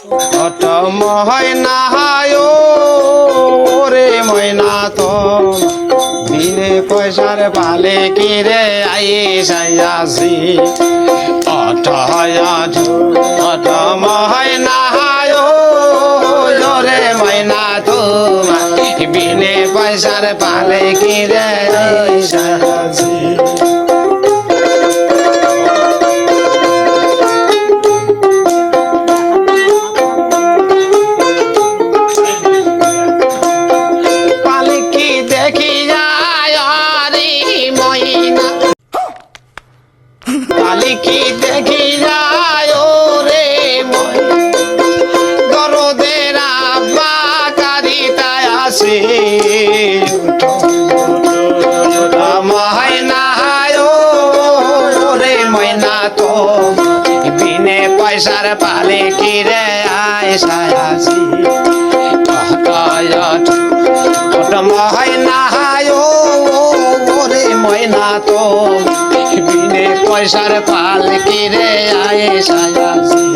অট ময়না হায় রে ময়না তো বিনে পয়সার পালে কিরে আই সাইয়াছি অট অট অট ময়না হায় রে ময়না তো বিনে পয়সার পালে কিরে আই পালকি দেখি যায় রে গরদের আব্বা কারিতায় আসে তো। বিনে পয়সার পালে কি রে আয় সায়াসি কায়াত ওটা ময়না পয়সার পাল কি রে আয়ে সায়াসি